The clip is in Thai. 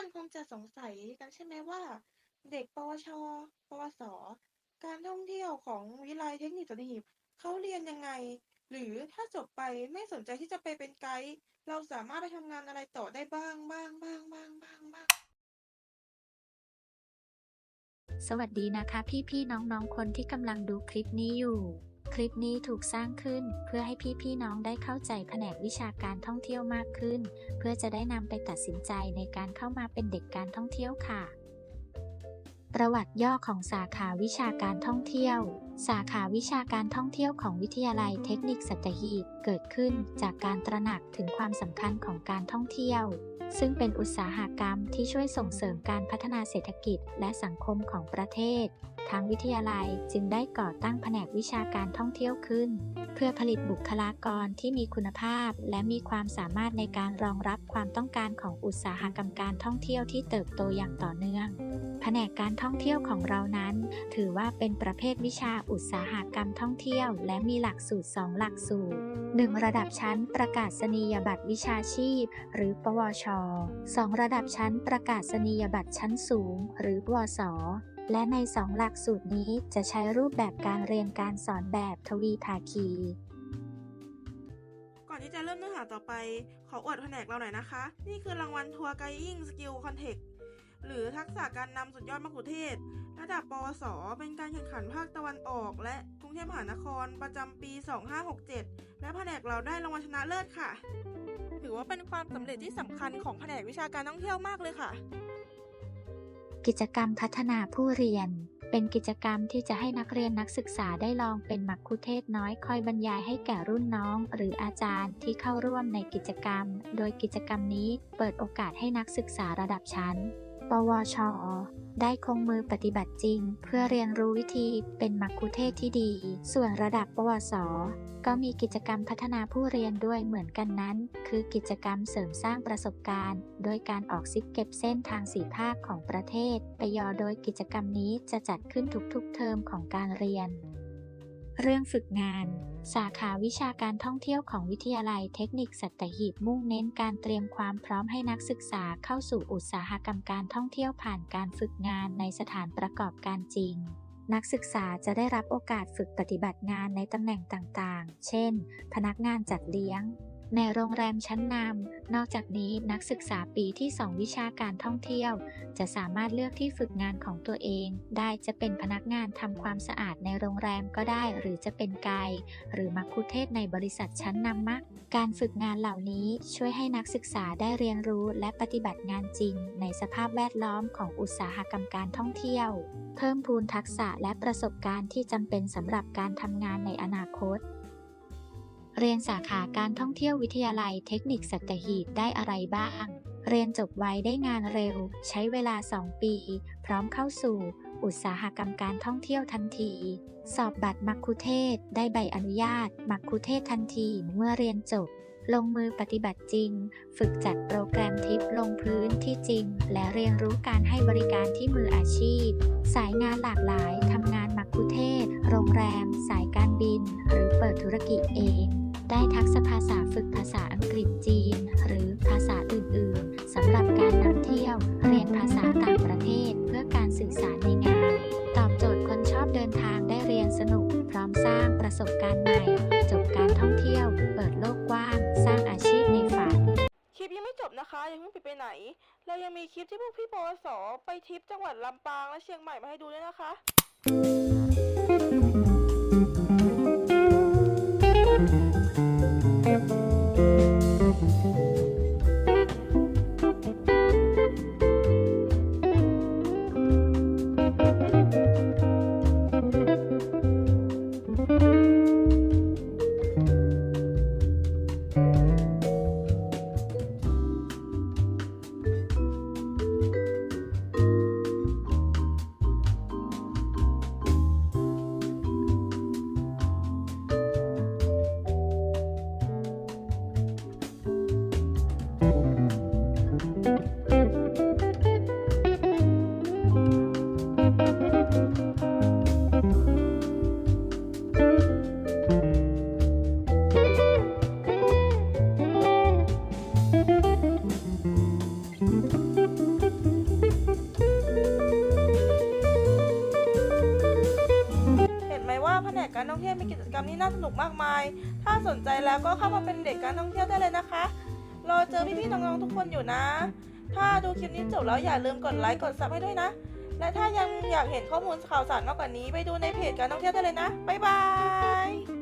คนคงจะสงสัยกันใช่ไหมว่า เด็กปวช ปวส การท่องเที่ยวของวิทยาลัยเทคนิคสัตหีบเขาเรียนยังไง หรือถ้าจบไปไม่สนใจที่จะไปเป็นไกด์เราสามารถไปทำงานอะไรต่อได้บ้างบ้างบ้างบ้างบ้างบ้างสวัสดีนะคะพี่ๆน้องๆคนที่กำลังดูคลิปนี้อยู่ ลิปนี้ถูกสร้างขึ้น เพื่อให้พี่พี่น้องได้เข้าใจแผนกวิชาการท่องเที่ยวมากขึ้น เพื่อจะได้นำไปตัดสินใจในการเข้ามาเป็นเด็กการท่องเที่ยวค่ะ ประวัติย่อของสาขาวิชาการท่องเที่ยว สาขาวิชาการท่องเที่ยวของวิทยาลัยเทคนิคสัตหีบเกิดขึ้นจากการตระหนักถึงความสำคัญของการท่องเที่ยว ซึ่งเป็นอุตสาหกรรมที่ช่วยส่งเสริมการพัฒนาเศรษฐกิจและสังคมของประเทศ ทางวิทยาลัยจึงได้ก่อตั้งแผนกวิชาการท่องเที่ยวขึ้น เพื่อผลิตบุคลากรที่มีคุณภาพ และมีความสามารถในการรองรับความต้องการของอุตสาหกรรมการท่องเที่ยวที่เติบโตอย่างต่อเนื่อง แผนกการท่องเที่ยวของเรานั้น ถือว่าเป็นประเภทวิชาอุตสาหกรรมท่องเที่ยว และมีหลักสูตร 2 หลักสูตร 1 ระดับชั้นประกาศนียบัตรวิชาชีพ หรือ ปวช 2 ระดับชั้นประกาศนียบัตรชั้นสูง หรือปวสและใน 2 หลักสูตรนี้จะใช้รูปแบบการเรียนการสอนแบบทวีภาคี ก่อนที่จะเริ่มเนื้อหาต่อไป ขออวดแผนกเราหน่อยนะคะ นี่คือรางวัลทัวร์ไกด์สกิลคอนเทก หรือทักษะการนำสุดยอดมะกุเทศ ระดับปวส เป็นการแข่งขันภาคตะวันออก และกรุงเทพมหานครประจำปี 2567 และแผนกเราได้รางวัลชนะเลิศค่ะ ถือว่าเป็นความสำเร็จที่สำคัญของแผนกวิชาการท่องเที่ยวมากเลยค่ะ กิจกรรมพัฒนาผู้เรียน เป็นกิจกรรมที่จะให้นักเรียนนักศึกษาได้ลองเป็นมักคุเทศก์น้อยคอยบรรยายให้แก่รุ่นน้อง หรืออาจารย์ที่เข้าร่วมในกิจกรรม โดยกิจกรรมนี้เปิดโอกาสให้นักศึกษาระดับชั้น ปวชได้คงมือปฏิบัติจริง เพื่อเรียนรู้วิธีเป็นมักคุเทศที่ดี ส่วนระดับปวส ก็มีกิจกรรมพัฒนาผู้เรียนด้วยเหมือนกันนั้น คือกิจกรรมเสริมสร้างประสบการณ์ โดยการออกซิปเก็บเส้นทางสีภาคของประเทศไปยอโดยกิจกรรมนี้จะจัดขึ้นทุกๆเทอมของการเรียน เรื่องฝึกงาน สาขาวิชาการท่องเที่ยวของวิทยาลัยเทคนิคสัตหีบมุ่งเน้นการเตรียมความพร้อมให้นักศึกษาเข้าสู่อุตสาหกรรมการท่องเที่ยวผ่านการฝึกงานในสถานประกอบการจริง นักศึกษาจะได้รับโอกาสฝึกปฏิบัติงานในตำแหน่งต่างๆ เช่น พนักงานจัดเลี้ยง ในโรงแรมชั้นนำ นอกจากนี้นักศึกษาปีที่ 2 วิชาการท่องเที่ยว จะสามารถเลือกที่ฝึกงานของตัวเอง ได้จะเป็นพนักงานทำความสะอาดในโรงแรมก็ได้ หรือจะเป็นไกด์หรือมักคุเทศในบริษัทชั้นนำมัก การฝึกงานเหล่านี้ช่วยให้นักศึกษาได้เรียนรู้และปฏิบัติงานจริง ในสภาพแวดล้อมของอุตสาหกรรมการท่องเที่ยว เพิ่มพูนทักษะและประสบการณ์ที่จำเป็นสำหรับการทำงานในอนาคต เรียนสาขาการท่องเที่ยววิทยาลัยเทคนิคสัตหีบได้อะไรบ้าง เรียนจบไวได้งานเร็ว ใช้เวลา 2 ปี พร้อมเข้าสู่ อุตสาหกรรมการท่องเที่ยวทันที สอบบัตรมักคุเทศได้ใบอนุญาต มักคุเทศทันทีเมื่อเรียนจบ ลงมือปฏิบัติจริง ฝึกจัดโปรแกรมทิปลงพื้นที่จริง และเรียนรู้การให้บริการที่มืออาชีพ สายงานหลากหลายทำงานมักคุเทศ โรงแรม สายการบิน หรือเปิดธุรกิจเอง ได้ทักษะภาษาฝึกภาษาอังกฤษจีน หรือภาษาอื่น ๆสำหรับการนำเที่ยว เรียนภาษาต่างประเทศเพื่อการสื่อสารในงาน ตอบโจทย์คนชอบเดินทางได้เรียนสนุก พร้อมสร้างประสบการณ์ใหม่ จบการท่องเที่ยว เปิดโลกกว้าง สร้างอาชีพในฝันคลิปยังไม่จบนะคะยังเพิ่งปิดไปไหน เรายังมีคลิปที่พวกพี่ปวสไปทริปจังหวัดลำปางและเชียงใหม่มาให้ดูด้วยนะคะแ Música นกการท่องเที่ยวมีกิจกรรมที่น่าสนุกมากมาย ถ้าสนใจแล้วก็เข้ามาเป็นเด็กการท่องเที่ยวได้เลยนะคะ รอเจอพี่ๆน้องๆทุกคนอยู่นะ ถ้าดูคลิปนี้จบแล้วอย่าลืมกดไลค์กดซับให้ด้วยนะ และถ้ายังอยากเห็นข้อมูลข่าวสารมากกว่านี้ ไปดูในเพจการท่องเที่ยวได้เลยนะบ๊ายบาย